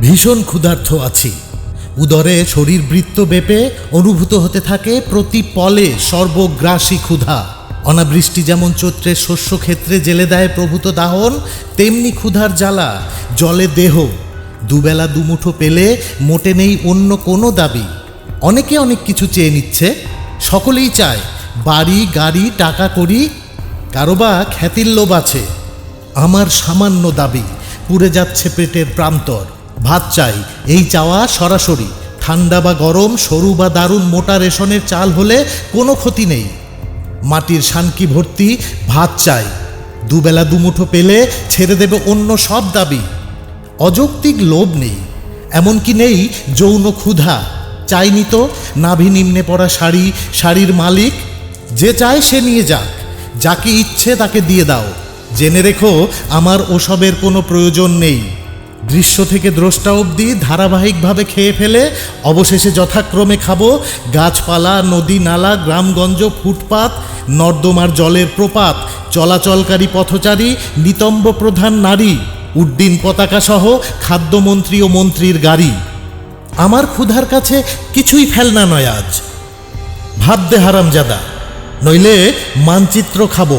ভীষণ ক্ষুধার্থ আছি। উদরে শরীর বৃত্ত বেপে অনুভূত হতে থাকে প্রতি পলে সর্বগ্রাসী ক্ষুধা। অনাবৃষ্টি যেমন চৈত্রের শস্য ক্ষেত্রে জেলে দেয় প্রভূত দাহন, তেমনি ক্ষুধার জ্বালা জলে দেহ। দুবেলা দুমুঠো পেলে মোটে নেই অন্য কোনো দাবি। অনেকে অনেক কিছু চেয়ে নিচ্ছে, সকলেই চায় বাড়ি, গাড়ি, টাকা করি, কারও বা খ্যাতির লোভ আছে। আমার সামান্য দাবি, পুড়ে যাচ্ছে পেটের প্রান্তর। ভাত চাই। এই চাওয়া সরাসরি। ঠান্ডা বা গরম, সরু বা দারুণ মোটা রেশনের চাল হলে কোনো ক্ষতি নেই। মাটির শানকি ভর্তি, ভাত চাই। দুবেলা দুমুঠো পেলে ছেড়ে দেবে অন্য সব দাবি। অযৌক্তিক লোভ নেই। এমনকি নেই যৌন ক্ষুধা। চাইনি তো নাভি নিম্নে পড়া শাড়ি, শাড়ির মালিক। যে চায় সে নিয়ে যাক। যাকে ইচ্ছে তাকে দিয়ে দাও। জেনে রেখো, আমার ওসবের কোনো প্রয়োজন নেই। দৃশ্য থেকে দ্রষ্টা অবধি ধারাবাহিকভাবে খেয়ে ফেলে, অবশেষে যথাক্রমে খাব গাছপালা, নদী নালা, গ্রামগঞ্জ, ফুটপাত, নর্দমার জলের প্রপাত, চলাচলকারী পথচারী, নিতম্ব প্রধান নারী, উড্ডিন পতাকা সহ খাদ্যমন্ত্রী ও মন্ত্রীর গাড়ি। আমার ক্ষুধার কাছে কিছুই ফেলনা নয় আজ। ভাবতে হারামজাদা, নইলে মানচিত্র খাব।